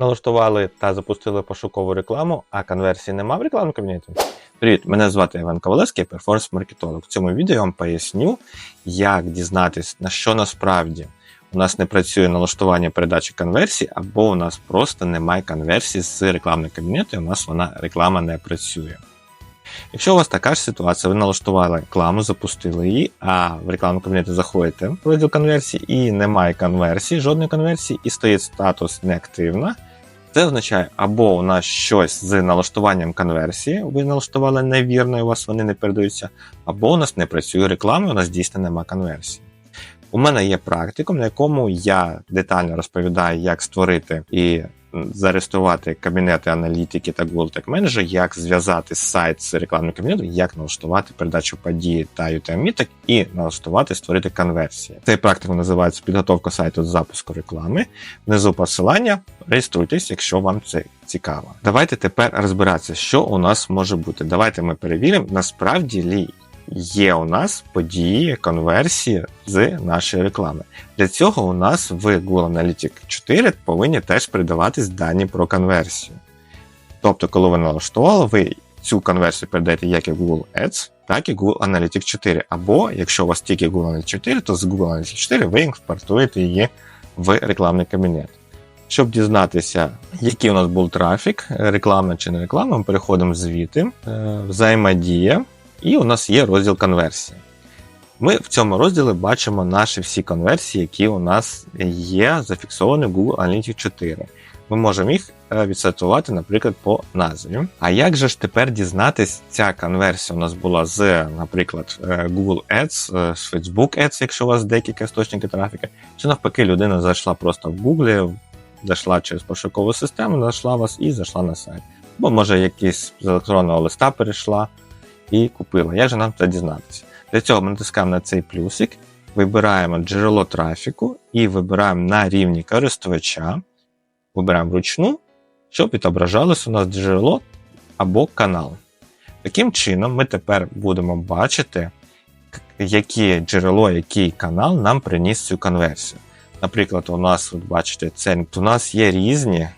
налаштували та запустили пошукову рекламу, а конверсії нема в рекламному кабінеті. Привіт, мене звати Іван Ковалевський, перформанс-маркетолог. В цьому відео я вам поясню, як дізнатись, на що насправді у нас не працює налаштування передачі конверсій, або у нас просто немає конверсії з рекламного кабінету, і у нас вона реклама не працює. Якщо у вас така ж ситуація, ви налаштували рекламу, запустили її, а в рекламному кабінеті заходите в розділ конверсії і немає конверсії, жодної конверсії, і стоїть статус неактивна. Це означає, або у нас щось з налаштуванням конверсії, ви налаштували невірно, і у вас вони не передаються, або у нас не працює реклама, у нас дійсно немає конверсії. У мене є практикум, на якому я детально розповідаю, як створити і зареєструвати кабінети аналітики та Google Tag Manager, як зв'язати сайт з рекламним кабінетом, як налаштувати передачу події та UTM-міток і налаштувати створити конверсії. Цей практикум називається підготовка сайту з запуску реклами. Внизу посилання. Реєструйтесь, якщо вам це цікаво. Давайте тепер розбиратися, що у нас може бути. Давайте ми перевіримо, насправді лі є у нас події, конверсії з нашої реклами. Для цього у нас в Google Analytics 4 повинні теж передаватись дані про конверсію. Тобто, коли ви налаштували, ви цю конверсію передаєте як і Google Ads, так і Google Analytics 4. Або якщо у вас тільки Google Analytics 4, то з Google Analytics 4 ви імпортуєте її в рекламний кабінет. Щоб дізнатися, який у нас був трафік, реклама чи не реклама, ми переходимо звідти, е, взаємодія, і у нас є розділ конверсії. Ми в цьому розділі бачимо наші всі конверсії, які у нас є зафіксовані в Google Analytics 4. Ми можемо їх е, відсортувати, наприклад, по назві. А як же ж тепер дізнатись, ця конверсія у нас була з, наприклад, е, Google Ads, е, з Facebook Ads, якщо у вас декілька істочників трафіка, чи навпаки, людина зайшла просто в Google, зайшла через пошукову систему, знайшла вас і зайшла на сайт. Бо може якийсь з електронного листа перейшла і купила. Як же нам це дізнатися? Для цього ми натискаємо на цей плюсик, вибираємо джерело трафіку і вибираємо на рівні користувача, вибираємо вручну, щоб відображалось у нас джерело або канал. Таким чином, ми тепер будемо бачити, яке джерело, який канал нам приніс цю конверсію. Наприклад, у нас, от бачите, це у нас є різні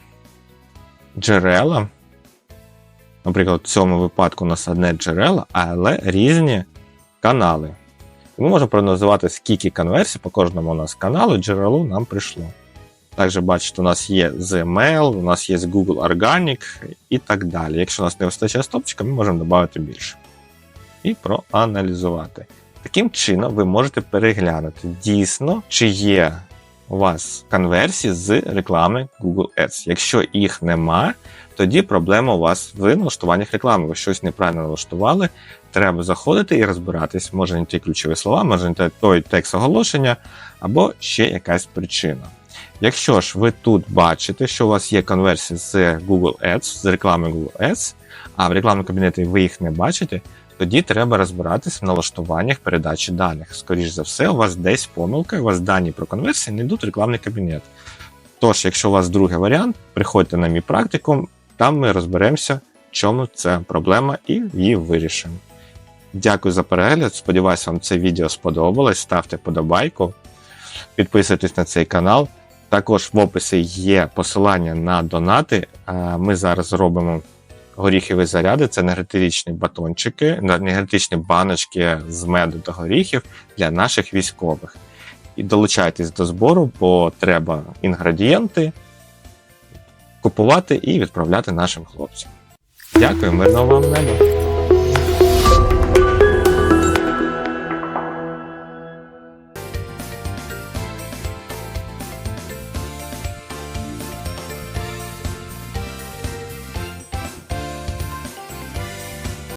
джерела. Наприклад, в цьому випадку у нас одне джерело, але різні канали. І ми можемо прогнозувати, скільки конверсій по кожному у нас каналу джерелу нам прийшло. Також, бачите, у нас є з у нас є Google Organic і так далі. Якщо у нас не вистачає стопчика, ми можемо додати більше. І проаналізувати. Таким чином, ви можете переглянути дійсно, чи є у вас конверсії з реклами Google Ads. Якщо їх нема, тоді проблема у вас в налаштуваннях реклами. Ви щось неправильно налаштували. Треба заходити і розбиратись. Може не ті ключові слова, може не той текст оголошення, або ще якась причина. Якщо ж ви тут бачите, що у вас є конверсія з Google Ads, з реклами Google Ads, а в рекламному кабінеті ви їх не бачите, тоді треба розбиратись в налаштуваннях передачі даних. Скоріше за все, у вас десь помилка, у вас дані про конверсії не йдуть в рекламний кабінет. Тож, якщо у вас другий варіант, приходьте на мій практикум, там ми розберемося, в чому це проблема, і її вирішимо. Дякую за перегляд. Сподіваюся, вам це відео сподобалось. Ставте подобайку, підписуйтесь на цей канал. Також в описі є посилання на донати. Ми зараз робимо горіхові заряди, це енергетичні батончики, енергетичні баночки з меду та горіхів для наших військових. І долучайтесь до збору, бо треба інгредієнти купувати і відправляти нашим хлопцям. Дякую, мирного вам неба!